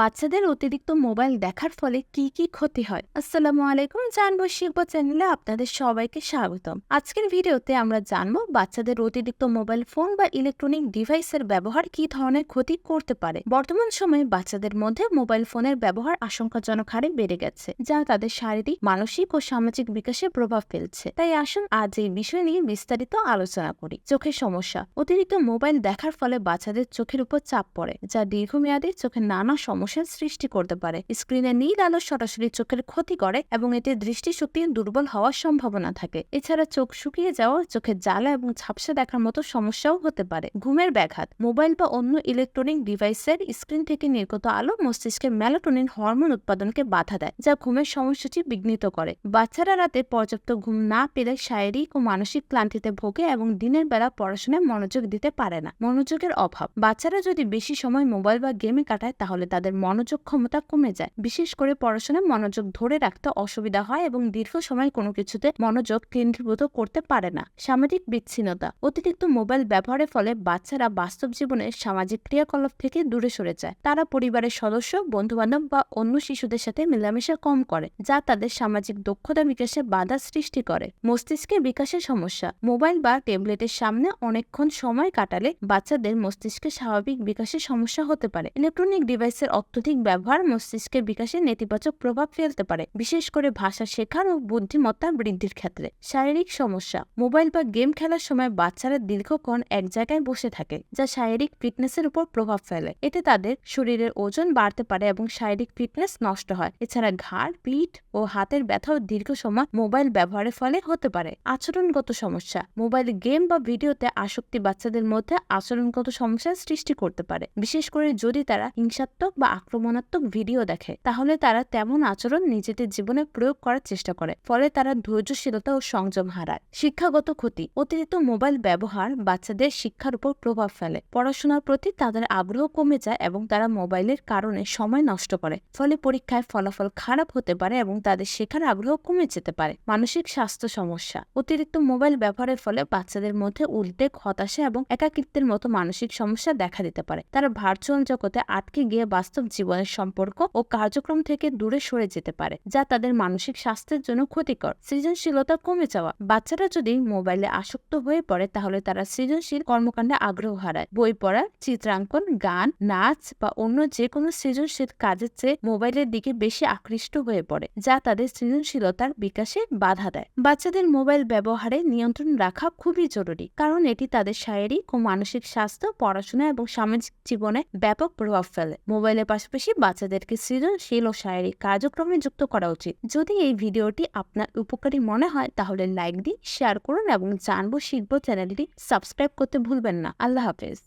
বাচ্চাদের অতিরিক্ত মোবাইল দেখার ফলে কি কি ক্ষতি হয়? আসসালামু আলাইকুম, জানব শিখব চ্যানেলে আপনাদের সবাইকে স্বাগতম। আজকের ভিডিওতে আমরা জানব বাচ্চাদের অতিরিক্ত মোবাইল ফোন বা ইলেকট্রনিক ডিভাইসের ব্যবহার কি ধরনের ক্ষতি করতে পারে? বর্তমান সময়ে বাচ্চাদের মধ্যে মোবাইল ফোনের ব্যবহার আশঙ্কাজনক হারে বেড়ে গেছে, যা তাদের শারীরিক, মানসিক ও সামাজিক বিকাশে প্রভাব ফেলছে। তাই আসুন আজ এই বিষয় নিয়ে বিস্তারিত আলোচনা করি। চোখের সমস্যা, অতিরিক্ত মোবাইল দেখার ফলে বাচ্চাদের চোখের উপর চাপ পড়ে, যা দীর্ঘমেয়াদী চোখের নানা সমস্যার সৃষ্টি করতে পারে। স্ক্রিনে নীল আলো সরাসরি চোখের ক্ষতি করে এবং এতে দৃষ্টিশক্তি দুর্বল হওয়ার সম্ভাবনা থাকে। এছাড়া চোখ শুকিয়ে যাওয়া, চোখের জ্বালা এবং ঝাপসা দেখার মতো সমস্যাও হতে পারে। ঘুমের ব্যাঘাত, মোবাইল বা অন্য ইলেকট্রনিক ডিভাইসের স্ক্রিন থেকে নির্গত আলো মস্তিষ্কে মেলাটোনিন হরমোন উৎপাদনকে বাধা দেয়, যা ঘুমের সময়সূচি বিঘ্নিত করে। বাচ্চারা রাতে পর্যাপ্ত ঘুম না পেলে শারীরিক ও মানসিক ক্লান্তিতে ভোগে এবং দিনের বেলা পড়াশোনায় মনোযোগ দিতে পারে না। মনোযোগের অভাব, বাচ্চারা যদি বেশি সময় মোবাইল বা গেমে কাটায়, তাহলে তাদের মনোযোগ ক্ষমতা কমে যায়। বিশেষ করে পড়াশোনায় মনোযোগ ধরে রাখতে অসুবিধা হয় এবং দীর্ঘ সময় কোনো কিছুতে মনোযোগ কেন্দ্রীভূত করতে পারে না। সামাজিক বিচ্ছিন্নতা, অতিরিক্ত মোবাইল ব্যবহারের ফলে বাচ্চারা বাস্তব জীবনে সামাজিক ক্রিয়াকলাপ থেকে দূরে সরে যায়। তারা পরিবারের সদস্য, বন্ধুবান্ধব বা অন্য শিশুদের সাথে মেলামেশা কম করে, যা তাদের সামাজিক দক্ষতা বিকাশে বাধা সৃষ্টি করে। মস্তিষ্কের বিকাশের সমস্যা, মোবাইল বা ট্যাবলেটের সামনে অনেকক্ষণ সময় কাটালে বাচ্চাদের মস্তিষ্কে স্বাভাবিক বিকাশের সমস্যা হতে পারে। ইলেকট্রনিক ডিভাইসের অত্যধিক ব্যবহার মস্তিষ্কের বিকাশে নেতিবাচক প্রভাব ফেলতে পারে, বিশেষ করে ভাষা শেখার ও বুদ্ধিমত্তা বৃদ্ধির ক্ষেত্রে। শারীরিক সমস্যা, মোবাইল বা গেম খেলার সময় বাচ্চারা দীর্ঘক্ষণ এক জায়গায় বসে থাকে, যা শারীরিক ফিটনেসের উপর প্রভাব ফেলে। এতে তাদের শরীরের ওজন বাড়তে পারে এবং শারীরিক ফিটনেস নষ্ট হয়। এছাড়া ঘাড়, পিঠ ও হাতের ব্যথাও দীর্ঘ সময় মোবাইল ব্যবহারের ফলে হতে পারে। আচরণগত সমস্যা, মোবাইল গেম বা ভিডিওতে আসক্তি বাচ্চাদের মধ্যে আচরণগত সমস্যার সৃষ্টি করতে পারে, বিশেষ করে যদি তারা হিংসাত্মক বা আক্রমণাত্মক ভিডিও দেখে, তাহলে তারা তেমন আচরণ নিজেদের জীবনে প্রয়োগ করার চেষ্টা করে, ফলে তারা ধৈর্যশীলতা ও সংযম হারায়। শিক্ষাগত ক্ষতি, অতিরিক্ত মোবাইল ব্যবহার বাচ্চাদের শিক্ষার উপর প্রভাব ফেলে। পড়াশোনার প্রতি তাদের আগ্রহ কমে যায় এবং তারা মোবাইলের কারণে সময় নষ্ট করে, ফলে পরীক্ষায় ফলাফল খারাপ হতে পারে এবং তাদের শেখার আগ্রহ কমে যেতে পারে। মানসিক স্বাস্থ্য সমস্যা, অতিরিক্ত মোবাইল ব্যবহারের ফলে বাচ্চাদের মধ্যে উদ্বেগ হতাশা এবং একাকিত্বের মতো মানসিক সমস্যা দেখা দিতে পারে। তারা ভার্চুয়াল জগতে আটকে গিয়ে বাস্তব জীবনের সম্পর্ক ও কার্যক্রম থেকে দূরে সরে যেতে পারে, যা তাদের মানসিক স্বাস্থ্যের জন্য ক্ষতিকর। সৃজনশীলতা কমে যাওয়া। বাচ্চারা যদি মোবাইলে আসক্ত হয়ে পড়ে, তাহলে তারা সৃজনশীল কর্মকাণ্ডে আগ্রহ হারায়। বই পড়া, চিত্রাঙ্কন, গান, নাচ বা অন্য যে কোনো সৃজনশীল কাজের চেয়ে মোবাইলের দিকে বেশি আকৃষ্ট হয়ে পড়ে, যা তাদের সৃজনশীলতার বিকাশে বাধা দেয়। বাচ্চাদের মোবাইল ব্যবহারে নিয়ন্ত্রণ রাখা খুবই জরুরি, কারণ এটি তাদের শারীরিক ও মানসিক স্বাস্থ্য, পড়াশোনা এবং সামাজিক জীবনে ব্যাপক প্রভাব ফেলে। মোবাইলের পাশাপাশি বাচ্চাদেরকে সৃজনশীল ও শারীরিক কার্যক্রমে যুক্ত করা উচিত। যদি এই ভিডিওটি আপনার উপকারী মনে হয়, তাহলে লাইক দিন, শেয়ার করুন এবং জানব শিখব চ্যানেলটি সাবস্ক্রাইব করতে ভুলবেন না। আল্লাহ হাফেজ।